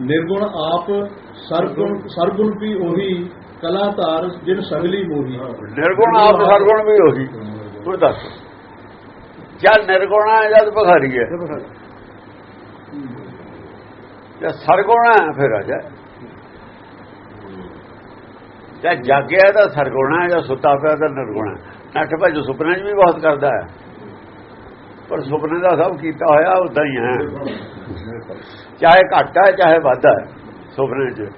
ਨਿਰਗੁਣ ਆਪ ਸਰਗੁਣ ਸਰਗੁਣ ਵੀ ਉਹੀ ਕਲਾ ਧਾਰ ਜਿਨ ਸਗਲੀ ਮੋਹੀ। ਨਿਰਗੁਣ ਆਪ ਸਰਗੁਣ ਵੀ ਉਹੀ। ਤੂੰ ਦੱਸ। ਜਦ ਨਿਰਗੁਣ ਹੈ ਜਦ ਭਖਾਰੀ ਹੈ? ਜਦ ਸਰਗੁਣ ਹੈ ਫਿਰ ਆ ਜਾ। ਜਦ ਜਾਗਿਆ ਤਾਂ ਸਰਗੁਣ ਹੈ ਜਾਂ ਸੁੱਤਾ ਪਿਆ ਤਾਂ ਨਿਰਗੁਣ ਹੈ। ਨੱਠ ਭੱਜ ਸੁਪਨੇ 'ਚ ਵੀ ਬਹੁਤ ਕਰਦਾ ਹੈ। ਪਰ ਸੁਪਨੇ ਦਾ ਸਭ ਕੀਤਾ ਹੋਇਆ ਉਦਾਂ ਹੀ ਹੈ। ਚਾਹੇ ਘੱਟ ਹੈ ਚਾਹੇ ਵੱਧ ਹੈ ਸੁਪਨੇ 'ਚ।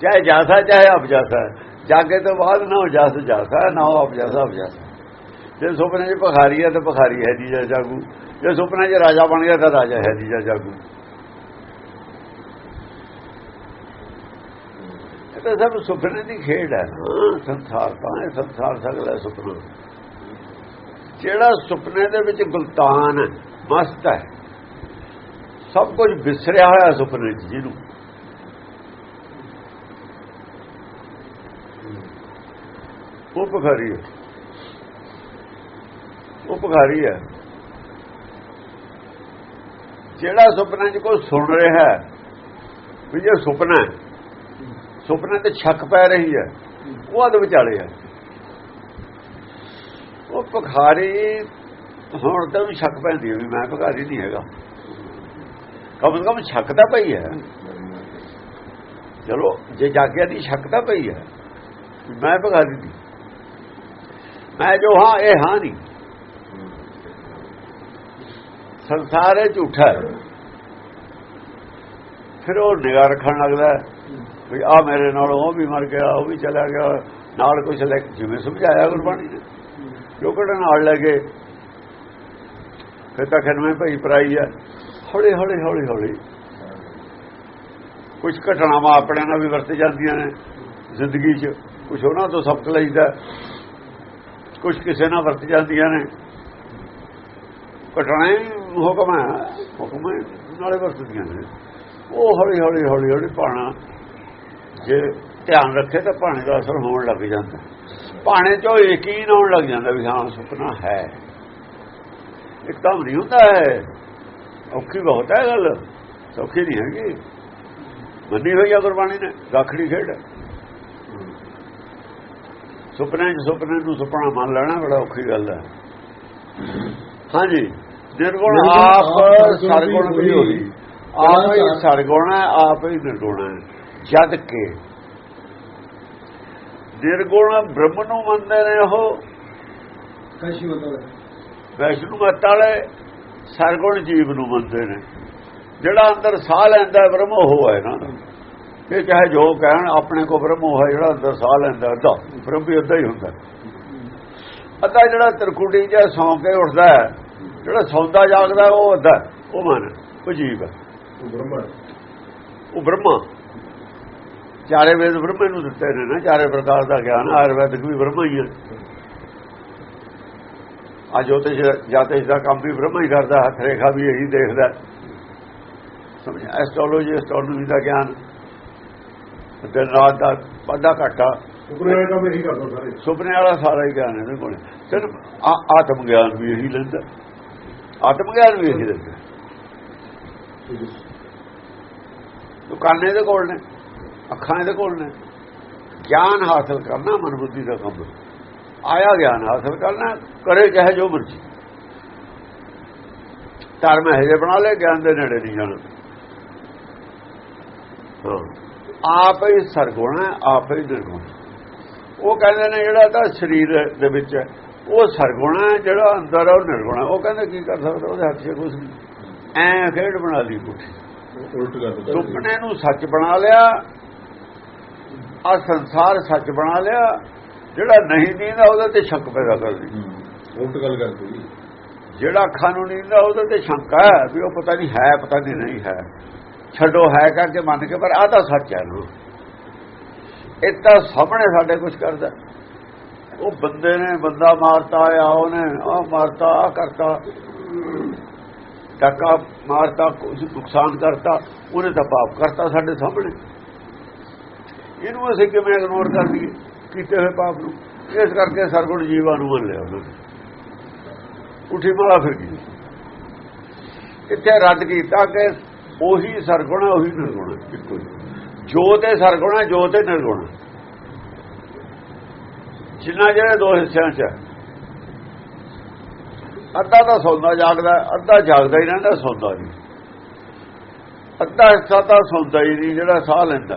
ਚਾਹੇ ਜਾਸਾ ਚਾਹੇ ਅਪਜਾਸਾ ਜਾਗੇ ਤੋਂ ਬਾਅਦ ਨਾ ਹੋ ਜਾਸ ਜਾਸਾ ਨਾ ਹੋ ਅਪਜਾਸਾ ਅਪਜਾਸਾ ਜੇ ਸੁਪਨੇ 'ਚ ਭਖਾਰੀ ਹੈ ਤਾਂ ਭਖਾਰੀ ਹੈ ਜੀ ਜਾਗੂ। ਜੇ ਸੁਪਨੇ 'ਚ ਰਾਜਾ ਬਣ ਗਿਆ ਤਾਂ ਰਾਜਾ ਹੈ ਜੀ ਜਾਗੂ। ਇਹ ਤਾਂ ਸਭ ਸੁਪਨੇ ਦੀ ਖੇਡ ਹੈ ਸੰਸਾਰ ਤਾਂ ਇਹ ਸੰਸਾਰ ਸਗਲਾ ਸੁਪਨਾ। ਜਿਹੜਾ ਸੁਪਨੇ ਦੇ ਵਿੱਚ ਗੁਲਤਾਨ ਹੈ ਮਸਤ ਹੈ। ਸਭ ਕੁਝ ਵਿਸਰਿਆ ਹੋਇਆ ਸੁਪਨੇ 'ਚ ਜਿਹਨੂੰ। ਉਹ ਭਖਾਰੀ ਹੈ। ਉਹ ਭਖਾਰੀ ਹੈ। ਜਿਹੜਾ ਸੁਪਨੇ 'ਚ ਕੋਈ ਸੁਣ ਰਿਹਾ ਹੈ, ਵੀ ਇਹ ਸੁਪਨਾ ਹੈ, ਸੁਪਨੇ ਤੇ ਛੱਕ ਪੈ ਰਹੀ ਹੈ, ਉਹ ਅਦ ਵਿਚਾਲੇ ਹੈ। ਉਹ ਭਖਾਰੀ ਹੁਣ ਤਾਂ ਵੀ ਸ਼ੱਕ ਪੈਂਦੀ ਹੈ ਵੀ ਮੈਂ ਭਗਾਰੀ ਨਹੀਂ ਹੈਗਾ। ਕਮ ਸੇ ਕਮ ਸ਼ੱਕ ਤਾਂ ਪਈ ਹੈ। ਚਲੋ, ਜੇ ਜਾਗਿਆ ਦੀ ਸ਼ੱਕ ਤਾਂ ਪਈ ਹੈ। ਮੈਂ ਭਗਾਰੀ ਨਹੀਂ। ਮੈਂ ਜੋ ਹਾਂ, ਇਹ ਹਾਂ ਨਹੀਂ। ਸੰਸਾਰ ਹੈ ਝੂਠਾ ਹੈ। ਫਿਰ ਉਹ ਨਿਗਾਹ ਰੱਖਣ ਲੱਗਦਾ ਵੀ ਆ ਮੇਰੇ ਨਾਲ ਉਹ ਵੀ ਮਰ ਗਿਆ, ਉਹ ਵੀ ਚਲਾ ਗਿਆ। ਨਾਲ ਕੁਝ ਲੈ ਜਿਵੇਂ ਸਮਝਾਇਆ ਗੁਰਬਾਣੀ ਨੇ। ਜੋ ਕਿਹੜਾ ਨਾਲ ਲੈ ਕੇ ਫਿਰ ਤਾਂ ਖਨਵੇਂ ਭਾਈ ਪਰਾਈ ਹੈ ਹੌਲੀ ਹੌਲੀ ਹੌਲੀ ਹੌਲੀ। ਕੁਝ ਘਟਨਾਵਾਂ ਆਪਣੇ ਨਾਲ ਵੀ ਵਰਤ ਜਾਂਦੀਆਂ ਨੇ ਜ਼ਿੰਦਗੀ 'ਚ। ਕੁਝ ਉਹਨਾਂ ਤੋਂ ਸਬਕ ਲਈਦਾ। ਕੁਝ ਕਿਸੇ ਨਾਲ ਵਰਤ ਜਾਂਦੀਆਂ ਨੇ। ਘਟਨਾ ਹੀ ਹੁਕਮ ਹੈ। ਹੁਕਮ ਨਾਲੇ ਵਰਤਦੀਆਂ ਨੇ। ਉਹ ਹੌਲੀ ਹੌਲੀ ਹੌਲੀ ਹੌਲੀ ਪਾਣਾ। ਜੇ ਧਿਆਨ ਰੱਖੇ ਤਾਂ ਪਾਣੇ ਦਾ ਅਸਰ ਹੋਣ ਲੱਗ ਜਾਂਦਾ। ਪਾਣੇ ਚੋਂ ਯਕੀਨ ਆਉਣ ਲੱਗ ਜਾਂਦਾ ਵੀ ਹਾਂ, ਸੁਪਨਾ ਹੈ। ਇੱਕਦਮ ਨਹੀਂ ਹੁੰਦਾ ਹੈ ਔਖੀ ਬਹੁਤ ਹੈ ਗੱਲ। ਸੌਖੀ ਨਹੀਂ ਹੈਗੀ। ਮੰਨੀ ਹੋਈ ਆ ਗੁਰਬਾਣੀ ਨੇ ਰਾਖੜੀ ਖੇਡ। ਸੁਪਨੇ ਚ ਸੁਪਨੇ ਨੂੰ ਸੁਪਨਾ ਮੰਨ ਲੈਣਾ ਬੜਾ ਔਖੀ ਗੱਲ ਹੈ। ਹਾਂਜੀ। ਨਿਰਗੁਣ ਆਪ ਸਰਗੁਣ ਵੀ ਹੋਈ। ਆਪ ਹੀ ਸਰਗੁਣ ਹੈ ਆਪ ਹੀ ਨਿਰਗੁਣ ਹੈ। ਜਦ ਕੇ ਨਿਰਗੁਣ ਬ੍ਰਹਮ ਨੂੰ ਮੰਨਦੇ ਨੇ ਉਹ ਕੈਸੀ ਮਤਲਬ ਵੈਸ਼ਨੂ ਮਤ ਵਾਲੇ ਸਰਗੁਣ ਜੀਵ ਨੂੰ ਮੰਨਦੇ ਨੇ। ਜਿਹੜਾ ਅੰਦਰ ਸਾਹ ਲੈਂਦਾ ਬ੍ਰਹਮ ਉਹ ਹੈ ਨਾ। ਇਹ ਚਾਹੇ ਜੋ ਕਹਿਣ ਆਪਣੇ ਕੋ ਬ੍ਰਹਮ ਉਹ ਹੈ ਜਿਹੜਾ ਅੰਦਰ ਸਾਹ ਲੈਂਦਾ ਅੱਧਾ। ਬ੍ਰਹਮ ਵੀ ਅੱਧਾ ਹੀ ਹੁੰਦਾ। ਅੱਧਾ ਜਿਹੜਾ ਤਰਕੁਟੀ ਜਿਹਾ ਸੌਂ ਕੇ ਉੱਠਦਾ ਹੈ ਜਿਹੜਾ ਸੌਂਦਾ ਜਾਗਦਾ ਉਹ ਅੱਧਾ ਉਹ ਮਨ ਉਹ ਜੀਵ ਹੈ। ਉਹ ਬ੍ਰਹਮਾ ਉਹ ਬ੍ਰਹਮਾ। ਚਾਰੇ ਵੇਦ ਬ੍ਰਹਮੇ ਨੂੰ ਦਿੱਤੇ ਨੇ ਨਾ ਚਾਰੇ ਪ੍ਰਕਾਰ ਦਾ ਗਿਆਨ। ਆਯੁਰਵੈਦਿਕ ਵੀ ਬ੍ਰਹਮਾ ਹੀ ਹੈ। ਆ ਜੋਤਿਸ਼ ਜਾਤਿਸ਼ ਦਾ ਕੰਮ ਵੀ ਬ੍ਰਹਮਾ ਹੀ ਕਰਦਾ ਹੱਥ ਰੇਖਾ ਵੀ ਇਹੀ ਦੇਖਦਾ। ਸਮਝ ਐਸਟ੍ਰੋਲੋਜੀ ਐਸਟ੍ਰੋਨੋਮੀ ਦਾ ਗਿਆਨ। ਦਿਨ ਰਾਤ ਦਾ ਵਾਧਾ ਘਾਟਾ। ਸੁਪਨੇ ਵਾਲਾ ਕੰਮ ਇਹੀ ਕਰਦਾ ਸਾਰੇ। ਸੁਪਨੇ ਵਾਲਾ ਸਾਰਾ ਹੀ ਗਿਆਨ ਇਹਦੇ ਕੋਲ। ਸਿਰਫ ਆਤਮ ਗਿਆਨ ਵੀ ਇਹੀ ਲੈਂਦਾ। ਆਤਮ ਗਿਆਨ ਵੀ ਇਹੀ ਲੈਂਦਾ। ਦੁਕਾਨੇ ਦੇ ਕੋਲ ਨੇ ਅੱਖਾਂ ਦੇ ਕੋਲ ਨੇ। ਗਿਆਨ ਹਾਸਲ ਕਰਨਾ ਮਨ ਬੁੱਧੀ ਦਾ ਕੰਮ। ਹੈ। ਆਇਆ ਗਿਆਨ ਹਾਸਲ ਕਰਨਾ ਕਰੇ ਚਾਹੇ ਜੋ ਮਰਜ਼ੀ। ਧਰਮ ਹੈ ਜੇ ਬਣਾ ਲੈ ਗਿਆਨ ਦੇ ਨੇੜੇ ਨਹੀਂ ਜਾਣਾ। ਆਪ ਹੀ ਸਰਗੁਣ ਆਪ ਹੀ ਨਿਰਗੁਣ। ਉਹ ਕਹਿੰਦੇ ਨੇ ਜਿਹੜਾ ਤਾਂ ਸਰੀਰ ਦੇ ਵਿੱਚ ਹੈ ਉਹ ਸਰਗੁਣ ਹੈ ਜਿਹੜਾ ਅੰਦਰ ਹੈ ਉਹ ਨਿਰਗੁਣ ਉਹ ਕਹਿੰਦੇ ਕੀ ਕਰ ਸਕਦਾ ਉਹਦੇ ਹੱਥ 'ਚ ਕੁਝ ਨਹੀਂ। ਐ ਖੇਡ ਬਣਾ ਲਈ ਕੁਛ। ਉਲਟ ਕਰ ਦਿੱਤਾ। ਸੁਪਨੇ ਨੂੰ ਸੱਚ ਬਣਾ ਲਿਆ ਆ ਸੰਸਾਰ ਸੱਚ ਬਣਾ ਲਿਆ ਜਿਹੜਾ ਨਹੀਂ ਨੀਂਦਾ ਉਹਦੇ ਤੇ ਸ਼ੱਕ ਪੈਦਾ ਕਰ ਲਈ ਹੂੰ, ਉਲਟ ਗੱਲ ਕਰਦੀ ਜਿਹੜਾ ਅੱਖਾਂ ਨੂੰ ਨੀਂਦਾ ਉਹਦੇ ਤੇ ਸ਼ੰਕਾ ਹੈ ਵੀ ਉਹ ਪਤਾ ਨਹੀਂ ਹੈ ਪਤਾ ਨਹੀਂ ਨਹੀਂ ਹੈ। ਛੱਡੋ ਹੈ ਕਰਕੇ ਮੰਨ ਕੇ ਪਰ ਆ ਤਾਂ ਸੱਚ ਹੈ ਨਾ। ਇਹ ਤਾਂ ਸਾਹਮਣੇ ਸਾਡੇ ਕੁਝ ਕਰਦਾ। ਉਹ ਬੰਦੇ ਨੇ ਬੰਦਾ ਮਾਰਤਾ ਆ ਉਹਨੇ ਆ ਮਾਰਤਾ ਆ ਕਰਤਾ। ਟੱਕਾ ਮਾਰਤਾ ਕੁਝ ਨੁਕਸਾਨ ਕਰਤਾ ਉਹਨੇ ਤਾਂ ਪਾਪ ਕਰਤਾ ਸਾਡੇ ਸਾਹਮਣੇ। ਇਹਨੂੰ ਅਸੀਂ ਕਿਵੇਂ ਇਗਨੋਰ ਕਰ ਦਈਏ? ਕੀਤੇ ਹੋਏ ਪਾਪ ਨੂੰ। ਇਸ ਕਰਕੇ ਸਰਗੁਣ ਜੀਵਾਂ ਨੂੰ ਮੰਨ ਲਿਆ ਉਹਨਾਂ ਨੇ। ਉਠੀ ਮਾਲਾ ਫਿਰ ਗਈ ਇੱਥੇ ਰੱਦ ਕੀਤਾ ਕਿ ਉਹੀ ਸਰਗੁਣ ਹੈ, ਉਹੀ ਨਿਰਗੁਣ ਇੱਕੋ ਜੋ ਤੇ ਸਰਗੁਣ ਹੈ, ਜੋ ਤੇ ਨਿਰਗੁਣ ਜਿੰਨਾ ਜਿਹੜੇ ਦੋ ਹਿੱਸਿਆਂ 'ਚ ਅੱਧਾ ਤਾਂ ਸੌਂਦਾ ਜਾਗਦਾ, ਅੱਧਾ ਜਾਗਦਾ ਹੀ ਰਹਿੰਦਾ, ਸੌਂਦਾ ਨਹੀਂ। ਅੱਧਾ ਹਿੱਸਾ ਤਾਂ ਸੌਂਦਾ ਹੀ ਨਹੀਂ, ਜਿਹੜਾ ਸਾਹ ਲੈਂਦਾ।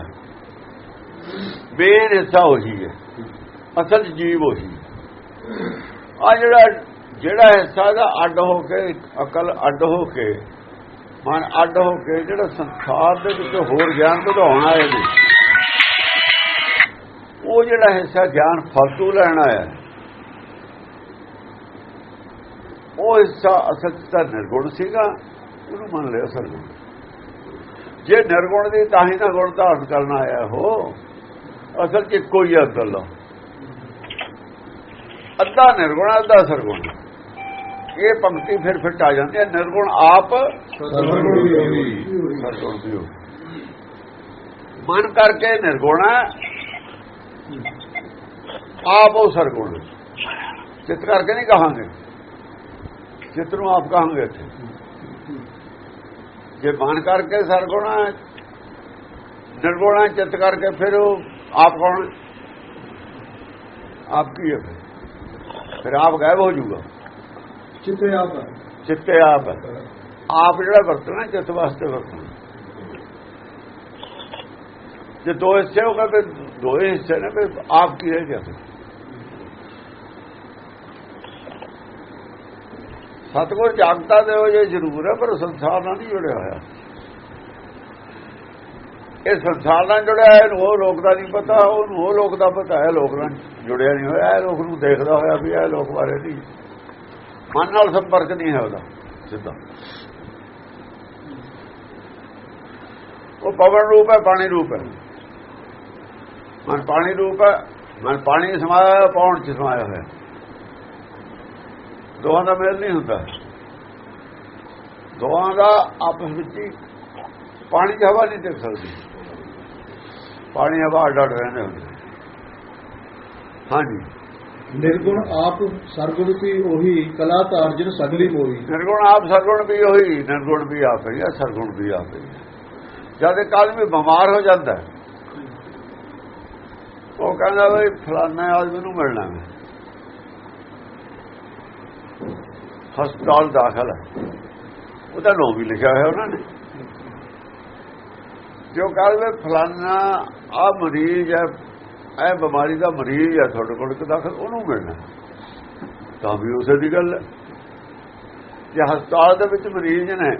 ਮੇਨ ਹਿੱਸਾ ਉਹੀ ਹੈ ਅਸਲ 'ਚ ਜੀਵ ਉਹੀ ਆ ਜਿਹੜਾ ਜਿਹੜਾ ਹਿੱਸਾ ਦਾ ਅੱਡ ਹੋ ਕੇ ਅਕਲ ਅੱਡ ਹੋ ਕੇ ਮਨ ਅੱਡ ਹੋ ਕੇ ਜਿਹੜਾ ਸੰਸਾਰ ਦੇ ਵਿੱਚ ਹੋਰ ਗਿਆਨ ਵਧਾਉਣਾ ਹੈ ਇਹਦੇ ਉਹ ਜਿਹੜਾ ਹਿੱਸਾ ਗਿਆਨ ਫਾਲਤੂ ਲੈਣ ਆਇਆ ਹੈ, ਉਹ ਹਿੱਸਾ ਅਸਲ 'ਚ ਤਾਂ ਨਿਰਗੁਣ ਸੀਗਾ ਉਹਨੂੰ ਮੰਨ ਲਿਆ ਸਰਗੁਣ ਜੇ ਨਿਰਗੁਣ ਦੀ ਤਾਂ ਹੀ ਨਾ ਗੁਣ ਧਾਰਨ ਕਰਨਾ ਆਇਆ ਹੋ ਅਸਲ 'ਚ ਕੋਈ ਅਸਲ ਲੋ ਅੱਧਾ ਨਿਰਗੁਣ ਅੱਧਾ ਸਰਗੁਣ। ਇਹ ਪੰਕਤੀ ਫਿਰ ਫਿੱਟ ਆ ਜਾਂਦੀ ਹੈ। ਨਿਰਗੁਣ ਆਪ ਸਰਗੁਣ ਵੀ ਹੋ ਮਨ ਕਰਕੇ ਨਿਰਗੁਣ ਹੈ। ਆਪ ਉਹ ਸਰਗੁਣ। ਹੈ। ਚਿੱਤ ਕਰਕੇ ਨਹੀਂ ਕਹਾਂਗੇ। ਚਿੱਤ ਨੂੰ ਆਪ ਕਹਾਂਗੇ ਇੱਥੇ। ਜੇ ਮਨ ਕਰਕੇ ਸਰਗੁਣ ਹੈ ਨਿਰਗੁਣ ਹੈ ਚਿੱਤ ਕਰਕੇ ਫਿਰ ਉਹ ਆਪ ਕੌਣ ਹੈ? ਆਪ ਕੀ ਹੈ ਫਿਰ? ਆਪ ਗਾਇਬ ਹੋ ਜਾਊਗਾ ਚਿੱਤੇ ਆਪ ਹੈ। ਚਿੱਤੇ ਆਪ ਹੈ ਆਪ ਜਿਹੜਾ ਵਰਤਣਾ ਚਿੱਤ ਵਾਸਤੇ ਵਰਤਣਾ ਜੇ ਦੋ ਹਿੱਸੇ ਹੋ ਗਏ ਫਿਰ ਦੋ ਹੀ ਹਿੱਸੇ ਨੇ ਫਿਰ ਆਪ ਕੀ ਰਹਿ ਗਿਆ ਸਤਗੁਰ ਜਾਗਤਾ ਦੇ ਹੋ ਜੇ ਜ਼ਰੂਰ ਹੈ ਪਰ ਸੰਸਾਰ ਨਾਲ ਨਹੀਂ ਜੁੜਿਆ ਹੋਇਆ ਇਹ ਸੰਸਾਰ ਨਾਲ ਜੁੜਿਆ ਹੈ ਇਹਨੂੰ ਉਹ ਲੋਕ ਦਾ ਨਹੀਂ ਪਤਾ ਉਹਨੂੰ ਉਹ ਲੋਕ ਦਾ ਪਤਾ ਹੈ ਲੋਕ ਨਾਲ ਜੁੜਿਆ ਨਹੀਂ ਹੋਇਆ ਇਹ ਲੋਕ ਨੂੰ ਦੇਖਦਾ ਹੋਇਆ ਵੀ ਇਹ ਲੋਕ ਬਾਰੇ ਨਹੀਂ। ਮਨ ਨਾਲ ਸੰਪਰਕ ਨਹੀਂ ਹੈ ਉਹਦਾ ਸਿੱਧਾ। ਉਹ ਪਵਨ ਰੂਪ ਹੈ ਪਾਣੀ ਰੂਪ ਹੈ। ਮਨ ਪਾਣੀ ਰੂਪ ਹੈ ਮਨ ਪਾਣੀ ਸਮਾਇਆ ਹੋਇਆ, ਪੌਣ ਚ ਸਮਾਇਆ ਹੋਇਆ। ਦੋਹਾਂ ਦਾ ਮੇਲ ਨਹੀਂ ਹੁੰਦਾ। ਦੋਹਾਂ ਦਾ ਆਪਸ ਵਿੱਚ ਹੀ ਪਾਣੀ ਦੀ ਹਵਾ ਨਹੀਂ ਟਿਕ ਸਕਦੀ। ਪਾਣੀ ਹਵਾ ਅੱਡ ਰਹਿੰਦੇ ਹੁੰਦੇ। ਹਾਂਜੀ। ਨਿਰਗੁਣ ਆਪ ਸਰਗੁਣ ਵੀ ਉਹੀ ਕਲਾ ਤਾਰਜਨ ਸਗਲੀ ਮੋਈ ਨਿਰਗੁਣ ਆਪ ਸਰਗੁਣ ਵੀ ਉਹੀ ਨਿਰਗੁਣ ਵੀ ਆਪ ਹੀ ਸਰਗੁਣ ਵੀ ਆਪ ਹੀ ਹੈ। ਜਦ ਇੱਕ ਆਦਮੀ ਬਿਮਾਰ ਹੋ ਜਾਂਦਾ ਹੈ ਉਹ ਕਹਿੰਦਾ ਵੀ ਫਲਾਣਾ ਆਦਮੀ ਨੂੰ ਮਿਲਣਾ ਹੈ। ਹਸਪਤਾਲ ਦਾਖਲ ਹੈ। ਉਹਦਾ ਨਾਮ ਵੀ ਲਿਖਿਆ ਹੋਇਆ ਉਹਨਾਂ ਨੇ। ਜੋ ਕਹਿੰਦੇ ਫਲਾਨਾ ਆ ਮਰੀਜ਼ ਹੈ, ਇਹ ਬਿਮਾਰੀ ਦਾ ਮਰੀਜ਼ ਹੈ ਤੁਹਾਡੇ ਕੋਲ ਕਿ ਦਾਖਲ ਉਹਨੂੰ ਮਿਲਣਾ ਤਾਂ ਵੀ ਉਸੇ ਦੀ ਗੱਲ ਹੈ। ਜੇ ਹਸਪਤਾਲ ਦੇ ਵਿੱਚ ਮਰੀਜ਼ ਨੇ,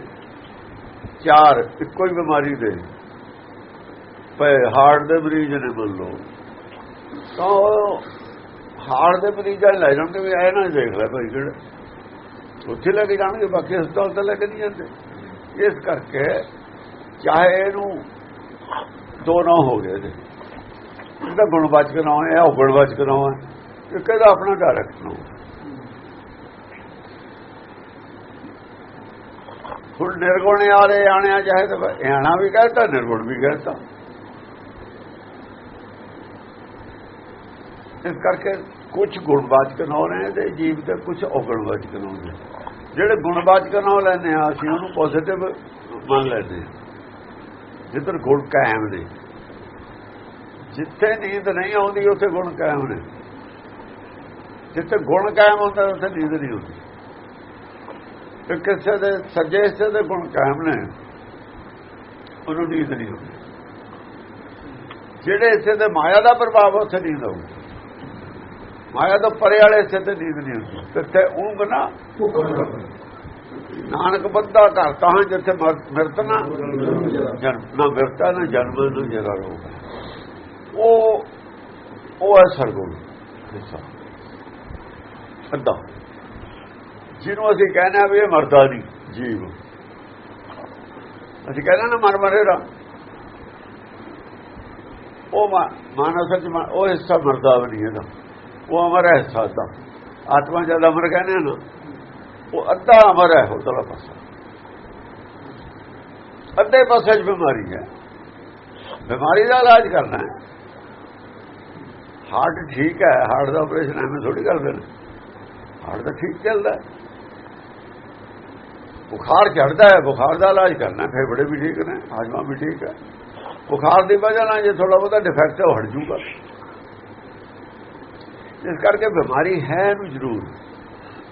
ਚਾਰ, ਇੱਕੋ ਹੀ ਬਿਮਾਰੀ ਦੇ ਪਏ ਹਾਰਟ ਦੇ ਮਰੀਜ਼ ਨੇ ਮੰਨ ਲਓ, ਤਾਂ ਉਹ ਹਾਰਟ ਦੇ ਮਰੀਜ਼ਾਂ ਲੈ ਜਾਣਗੇ ਵੀ ਐ ਨਾ ਦੇਖ ਲੈ ਭਾਈ ਕਿਹੜਾ ਉੱਥੇ ਲੈ ਕੇ ਜਾਣਗੇ, ਬਾਕੀ ਹਸਪਤਾਲ ਤਾਂ ਲੈ ਕੇ ਨਹੀਂ ਜਾਂਦੇ। ਇਸ ਕਰਕੇ ਚਾਹੇ ਇਹਨੂੰ ਦੋ ਨਾ ਹੋ ਗਏ ਇਹਦੇ। ਇਹਦਾ ਗੁਣ ਬਚ ਕੇ ਉਹ ਗੁਣ ਬਚ ਕੇ ਇੱਕ ਇਹਦਾ ਆਪਣਾ ਡਾਇਰੈਕਟ ਨਾ ਹੁਣ ਨਿਰਗੁਣ ਆਲੇ ਆਣਿਆ ਚਾਹੇ ਤਾਂ ਆਣਾ ਵੀ ਕਹਤਾ, ਨਿਰਗੁਣ ਵੀ ਕਹਤਾ। ਇਸ ਕਰਕੇ ਕੁਝ ਗੁਣਵਾਚਕ ਨਾ ਰਹੇ ਤੇ ਜੀਵ ਤੇ ਕੁਝ ਔਗਣਵਾਚਕ ਨਾ ਹੁੰਦੇ ਜਿਹੜੇ ਗੁਣਵਾਚਕ ਨਾ ਲੈਂਦੇ ਆ ਅਸੀਂ ਉਹਨੂੰ ਪੋਜ਼ਿਟਿਵ ਮੰਨ ਲੈਂਦੇ ਹਾਂ। ਜਿੱਧਰ ਗੁਣ ਕਾਇਮ ਨੇ। ਜਿੱਥੇ ਨੀਂਦ ਨਹੀਂ ਆਉਂਦੀ, ਉੱਥੇ ਗੁਣ ਕਾਇਮ ਨੇ। ਜਿੱਥੇ ਗੁਣ ਕਾਇਮ ਹੁੰਦਾ, ਉੱਥੇ ਨੀਂਦ ਨਹੀਂ ਹੁੰਦੀ ਤੇ ਕਿਸੇ ਦੇ ਸੱਜੇ ਹਿੱਸੇ ਦੇ ਗੁਣ ਕਾਇਮ ਨੇ, ਉਹਨੂੰ ਨੀਂਦ ਨਹੀਂ ਹੁੰਦੀ ਜਿਹੜੇ ਹਿੱਸੇ ਤੇ ਮਾਇਆ ਦਾ ਪ੍ਰਭਾਵ ਉੱਥੇ ਨੀਂਦ ਆਉਂਦੀ। ਮਾਇਆ ਤੋਂ ਪਰੇ ਵਾਲੇ ਹਿੱਸੇ ਤੇ ਨੀਂਦ ਨਹੀਂ ਹੁੰਦੀ ਕਿੱਥੇ ਉਂਗ ਨਾ ਨਾਨਕ ਬੰਦਾ ਘਰ ਤਾਂ ਜਿੱਥੇ ਮਰ- ਮਿਰਤ ਨਾ ਜਨਮ, ਨਾ ਮਿਰਤਾ, ਨਾ ਜਨਮ, ਨਾ ਜਰਾ ਰੋਗ ਉਹ ਉਹ ਹੈ ਸਰਗੁਣ, ਹਿੱਸਾ। ਅੱਧਾ। ਜਿਹਨੂੰ ਅਸੀਂ ਕਹਿੰਦੇ ਆ ਵੀ ਇਹ ਮਰਦਾ ਨਹੀਂ, ਜੀਵ। ਅਸੀਂ ਕਹਿੰਦੇ ਨਾ ਮਰ ਮਰੇਗਾ। ਉਹ ਮਾਨਸ ਮਾਨਵ ਉਹ ਹਿੱਸਾ ਮਰਦਾ ਵੀ ਨਹੀਂ ਇਹਦਾ ਉਹ ਅਮਰ ਹੈ ਹਿੱਸਾ ਦਾ ਆਤਮਾ ਜਦ ਅਮਰ ਕਹਿੰਦੇ ਆ ਨਾ ਉਹ ਅੱਧਾ ਅਮਰ ਹੈ ਉਧਰਲਾ ਪਾਸਾ ਅੱਧੇ ਪਾਸੇ 'ਚ ਬਿਮਾਰੀ ਹੈ। ਬਿਮਾਰੀ ਦਾ ਇਲਾਜ ਕਰਨਾ ਹੈ। ਹਾਰਟ ਠੀਕ ਹੈ, ਹਾਰਟ ਦਾ ਆਪਰੇਸ਼ਨ ਐਵੇਂ ਥੋੜੀ ਕਰਦੇ ਨੇ। ਹਾਰਟ ਤਾਂ ਠੀਕ ਚੱਲਦਾ ਬੁਖਾਰ ਚੜਦਾ ਹੈ, ਬੁਖਾਰ ਦਾ ਇਲਾਜ ਕਰਨਾ ਫੇਫੜੇ ਵੀ ਠੀਕ ਨੇ, ਹਾਜ਼ਮਾ ਵੀ ਠੀਕ ਹੈ। ਬੁਖਾਰ ਦੀ ਵਜ੍ਹਾ ਨਾਲ ਜੇ ਥੋੜਾ ਬਹੁਤਾ ਡਿਫੈਕਟ ਹੈ ਹਟ ਜੂਗਾ। ਇਸ ਕਰਕੇ ਬਿਮਾਰੀ ਹੈ ਨੂੰ ਜ਼ਰੂਰ।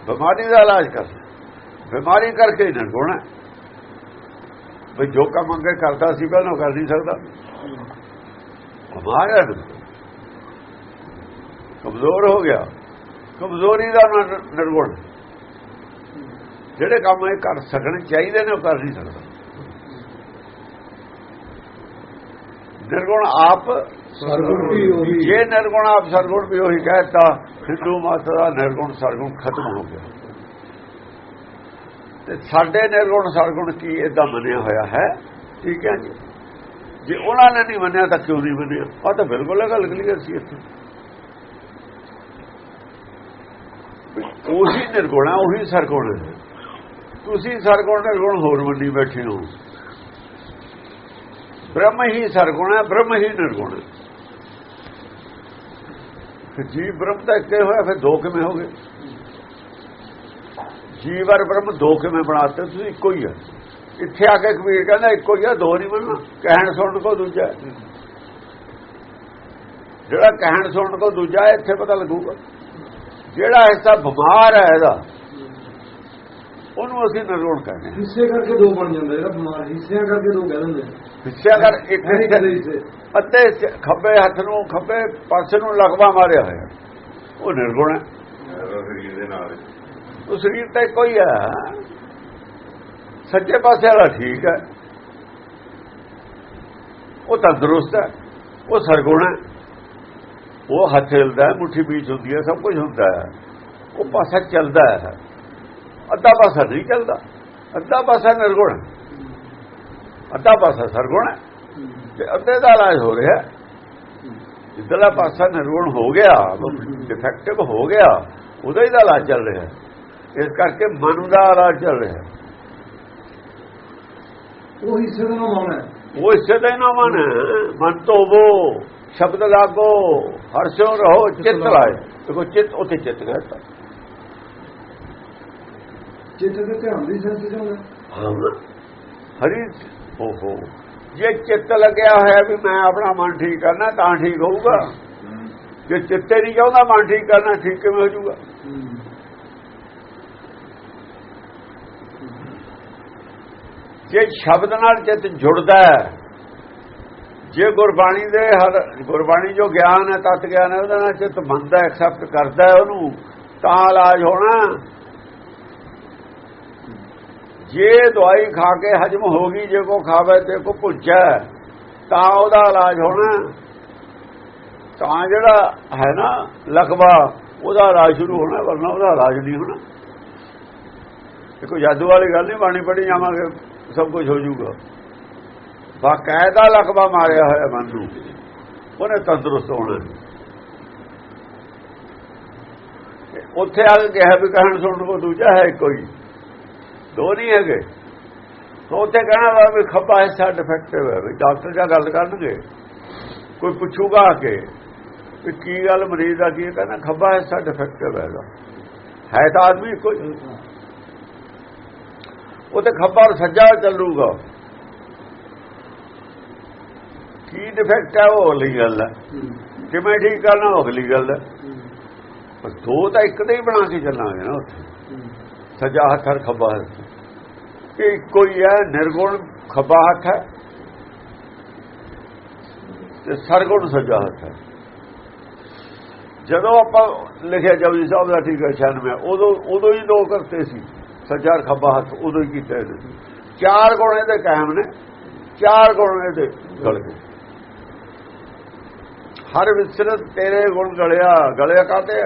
ਬਿਮਾਰੀ ਦਾ ਇਲਾਜ ਕਰ ਬਿਮਾਰੀ ਕਰਕੇ ਹੀ ਨਿਰਗੁਣ ਹੈ ਵੀ ਜੋ ਕੰਮ ਅੱਗੇ ਕਰਦਾ ਸੀ ਪਹਿਲਾਂ ਉਹ ਕਰ ਨਹੀਂ ਸਕਦਾ। ਬਿਮਾਰ ਹੈ ਕਮਜ਼ੋਰ ਹੋ ਗਿਆ। ਕਮਜ਼ੋਰੀ ਦਾ ਨਿਰ- ਨਿਰਗੁਣ। ਜਿਹੜੇ ਕੰਮ ਇਹ ਕਰ ਸਕਣ ਚਾਹੀਦੇ ਨੇ ਉਹ ਕਰ ਨਹੀਂ ਸਕਦਾ। ਨਿਰਗੁਣ ਆਪ ਸਰਗੁਣ ਵੀ ਉਹੀ। ਜੇ ਨਿਰਗੁਣ ਆਪ ਸਰਗੁਣ ਵੀ ਉਹੀ ਕਹਿਤਾ ਹਿੰਦੂ ਮਤ ਦਾ ਨਿਰਗੁਣ ਸਰਗੁਣ ਖਤਮ ਹੋ ਗਿਆ। ਤੇ ਸਾਡੇ ਨਿਰਗੁਣ ਸਰਗੁਣ ਕੀ ਇਦਾਂ ਮੰਨਿਆ ਹੋਇਆ ਹੈ? ਠੀਕ ਹੈ ਜੀ ਜੇ ਉਹਨਾਂ ਨੇ ਨਹੀਂ ਮੰਨਿਆ ਤਾਂ ਕਿਉਂ ਨਹੀਂ ਮੰਨਿਆ? ਉਹ ਤਾਂ ਬਿਲਕੁਲ ਇਹ ਗੱਲ ਕਲੀਅਰ ਸੀ ਇੱਥੇ। ਉਹੀ ਨਿਰਗੁਣ ਹੈ ਉਹੀ ਸਰਗੁਣ ਤੁਸੀਂ ਸਰਗੁਣ ਨਿਰਗੁਣ ਹੋਰ ਮੰਨੀ ਬੈਠੇ ਹੋ। ਬ੍ਰਹਮ ਹੀ ਸਰਗੁਣ ਹੈ, ਬ੍ਰਹਮ ਹੀ ਨਿਰਗੁਣ ਹੈ। ਫਿਰ ਜੀਵ ਬ੍ਰਹਮ ਤਾਂ ਇੱਕੇ ਹੋਇਆ, ਫਿਰ ਦੋ ਕਿਵੇਂ ਹੋ ਗਏ? ਜੀਵ ਔਰ ਬ੍ਰਹਮ ਦੋ ਕਿਵੇਂ ਬਣਾਤੇ? ਤੁਸੀਂ ਇੱਕੋ ਹੀ ਆ। ਇੱਥੇ ਆ ਕੇ ਕਬੀਰ ਕਹਿੰਦਾ, ਇੱਕੋ ਹੀ ਆ, ਦੋ ਨਹੀਂ ਬਣਨਾ। ਕਹਿਣ ਸੁਣਨ ਕੋ ਦੂਜਾ ਜਿਹੜਾ ਕਹਿਣ ਸੁਣਨ ਕੋ ਦੂਜਾ ਇੱਥੇ ਪਤਾ ਲੱਗੂਗਾ। ਜਿਹੜਾ ਹਿੱਸਾ ਬਿਮਾਰ ਹੈ ਇਹਦਾ ਉਹਨੂੰ ਅਸੀਂ ਨਿਰੋੜ ਕਹਿੰਦੇ ਹਿੱਸੇ ਕਰਕੇ ਦੋ ਬਣ ਜਾਂਦਾ ਜਿਹੜਾ ਬਿਮਾਰ ਹਿੱਸਿਆਂ ਕਰਕੇ ਦੋ ਕਹਿ ਦਿੰਦੇ ਹਿੱਸਿਆ ਕਰ ਇੱਕ ਅੱਧੇ ਖੱਬੇ ਹੱਥ ਨੂੰ ਖੱਬੇ ਪਾਸੇ ਨੂੰ ਲਗਵਾ ਮਾਰਿਆ ਹੋਇਆ। ਉਹ ਨਿਰਗੁਣ ਹੈ। ਉਹ ਸਰੀਰ ਤਾਂ ਇੱਕੋ ਹੀ ਹੈ। ਸੱਜੇ ਪਾਸੇ ਵਾਲਾ ਠੀਕ ਹੈ। ਉਹ ਤੰਦਰੁਸਤ ਹੈ। ਉਹ ਸਰਗੁਣ ਹੈ। ਉਹ ਹੱਥ ਹਿਲਦਾ ਮੁੱਠੀ ਬੀਚ ਹੁੰਦੀ ਹੈ ਸਭ ਕੁਝ ਹੁੰਦਾ ਹੈ। ਉਹ ਪਾਸਾ ਚੱਲਦਾ ਹੈ। ਅੱਧਾ ਪਾਸਾ ਨਹੀਂ ਚੱਲਦਾ। ਅੱਧਾ ਪਾਸਾ ਨਿਰਗੁਣ ਅੱਧਾ ਪਾਸਾ ਸਰਗੁਣ ਤੇ ਅੱਧੇ ਦਾ ਇਲਾਜ ਹੋ ਰਿਹਾ ਜਿੱਦਲਾ ਪਾਸਾ ਨਿਰਗੁਣ ਹੋ ਗਿਆ ਡਿਫੈਕਟਿਵ ਹੋ ਗਿਆ ਉਹਦਾ ਹੀ ਦਾ ਇਲਾਜ ਚੱਲ ਰਿਹਾ ਇਸ ਕਰਕੇ ਮਨ ਦਾ ਇਲਾਜ ਚੱਲ ਰਿਹਾ ਉਹ ਹਿੱਸੇ ਦਾ ਹੈ। ਉਹ ਇਸੇ ਦਾ ਹੀ ਨਾ ਮਨ ਹੈ। ਮਨ ਧੋਵੋ ਸ਼ਬਦ ਲਾਗੋ ਹਰਸ਼ੋ ਰਹੋ ਚਿੱਤ ਲਾਏ ਦੇਖੋ ਚਿੱਤ ਉਥੇ ਚਿੱਤ ਕਹਤਾ ਚਿੱਤ ਦੇ ਧਿਆਨ ਦੀ ਸੈਂਸ ਚ ਹੁੰਦਾ ਹਰੀ ਓਹੋ। ਜੇ ਚਿੱਤ ਲੱਗਿਆ ਹੋਇਆ ਵੀ ਮੈਂ ਆਪਣਾ ਮਨ ਠੀਕ ਕਰਨਾ ਤਾਂ ਠੀਕ ਹੋਊਗਾ। ਜੇ ਚਿੱਤੇ ਨਹੀਂ ਚਾਹੁੰਦਾ ਮਨ ਠੀਕ ਕਰਨਾ ਠੀਕ ਕਿਵੇਂ ਹੋ ਜਾਊਗਾ? ਜੇ ਸ਼ਬਦ ਨਾਲ ਚਿੱਤ ਜੁੜਦਾ ਹੈ ਜੇ ਗੁਰਬਾਣੀ ਦੇ ਹਰ ਗੁਰਬਾਣੀ ਜੋ ਗਿਆਨ ਹੈ ਤਤ ਗਿਆਨ ਹੈ ਉਹਦਾ ਨਾਲ ਚਿੱਤ ਮੰਨਦਾ ਐਕਸੈਪਟ ਕਰਦਾ ਹੈ ਉਹਨੂੰ ਤਾਂ ਇਲਾਜ ਹੋਣਾ। ਜੇ ਦਵਾਈ ਖਾ ਕੇ ਹਜਮ ਹੋ ਗਈ, ਜੇ ਕੋ ਖਾਵੇ ਤੇ ਕੋ ਭੁੱਜੈ, ਤਾਂ ਉਹਦਾ ਇਲਾਜ ਹੋਣਾ ਤਾਂ ਜਿਹੜਾ ਹੈ ਨਾ ਲਕਵਾ ਉਹਦਾ ਇਲਾਜ ਸ਼ੁਰੂ ਹੋਣਾ, ਵਰਨਾ ਉਹਦਾ ਇਲਾਜ ਨਹੀਂ ਹੋਣਾ। ਇਹ ਕੋਈ ਜਾਦੂ ਵਾਲੀ ਗੱਲ ਨਹੀਂ, ਬਾਣੀ ਪੜੀ ਜਾਵਾਂਗੇ, ਸਭ ਕੁਝ ਹੋ ਜਾਊਗਾ। ਬਾਕਾਇਦਾ ਲਕਵਾ ਮਾਰਿਆ ਹੋਇਆ ਮਨ ਨੂੰ, ਉਹਨੇ ਤੰਦਰੁਸਤ ਹੋਣਾ ਉੱਥੇ ਆ ਕੇ ਕਿਹਾ ਵੀ ਕਹਿਣ ਸੁਣਨ ਕੋ ਦੂਜਾ ਹੈ ਕੋਈ। ਦੋ ਨਹੀਂ ਹੈਗੇ। ਉੱਥੇ ਕਹਿਣਾ ਵਾ ਵੀ ਖੱਬਾ ਹਿੱਸਾ ਡਿਫੈਕਟਿਵ ਹੈ। ਵੀ ਡਾਕਟਰ ਜਾਂ ਗੱਲ ਕਰਨਗੇ, ਕੋਈ ਪੁੱਛੂਗਾ ਆ ਕੇ ਵੀ ਕੀ ਗੱਲ ਮਰੀਜ਼ ਦਾ ਕੀ ਹੈ। ਕਹਿੰਦਾ ਖੱਬਾ ਹਿੱਸਾ ਡਿਫੈਕਟਿਵ ਹੈਗਾ ਹੈ ਤਾਂ ਆਦਮੀ ਕੋਈ ਉਹ ਤੇ ਖੱਬਾ ਔਰ ਸੱਜਾ ਚੱਲੂਗਾ। ਕੀ ਡਿਫੈਕਟ ਹੈ ਉਹ ਅਗਲੀ ਗੱਲ ਹੈ। ਕਿਵੇਂ ਠੀਕ ਕਰਨਾ, ਉਹ ਅਗਲੀ ਗੱਲ ਹੈ। ਪਰ ਦੋ ਤਾਂ ਇੱਕ ਦੇ ਹੀ ਬਣਾ ਕੇ ਚੱਲਾਂਗੇ ਨਾ ਉੱਥੇ। ਸੱਜਾ ਹੱਥ ਖੱਬਾ ਹੱਥ। ਇੱਕੋ ਹੀ ਹੈ, ਨਿਰਗੁਣ ਖੱਬਾ ਹੱਥ ਹੈ ਤੇ ਸਰਗੁਣ ਸੱਜਾ ਹੱਥ ਹੈ। ਜਦੋਂ ਆਪਾਂ ਲਿਖਿਆ ਜਪਜੀ ਸਾਹਿਬ ਦਾ ਠੀਕ ਹੈ 96 ਉਦੋਂ ਉਦੋਂ ਹੀ ਦੋ ਕਰਤੇ ਸੀ, ਸੱਜਾ ਖੱਬਾ ਹੱਥ, ਉਦੋਂ ਹੀ ਕੀਤੇ ਨੇ ਚਾਰ ਗੁਣ ਇਹਦੇ ਕਾਇਮ ਨੇ, ਚਾਰ ਗੁਣ ਇਹਦੇ ਗਲ ਗਏ। ਹਰ ਵਿਸਰਤ ਤੇਰੇ ਗੁਣ ਗਲਿਆ ਗਲਿਆ ਕਾਤੇ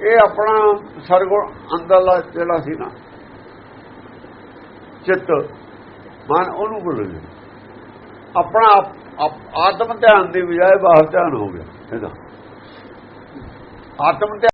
ਇਹ ਆਪਣਾ ਸਰਗੁਣ ਅੰਦਰਲਾ ਜਿਹੜਾ ਸੀ ਨਾ ਚਿੱਤ, ਮਨ ਉਹਨੂੰ ਭੁੱਲ ਗਿਆ। ਆਪਣਾ ਆਤਮ ਧਿਆਨ ਦੀ ਬਜਾਏ ਬਾਹਰ ਧਿਆਨ ਹੋ ਗਿਆ ਇਹਦਾ ਆਤਮ ਧਿਆਨ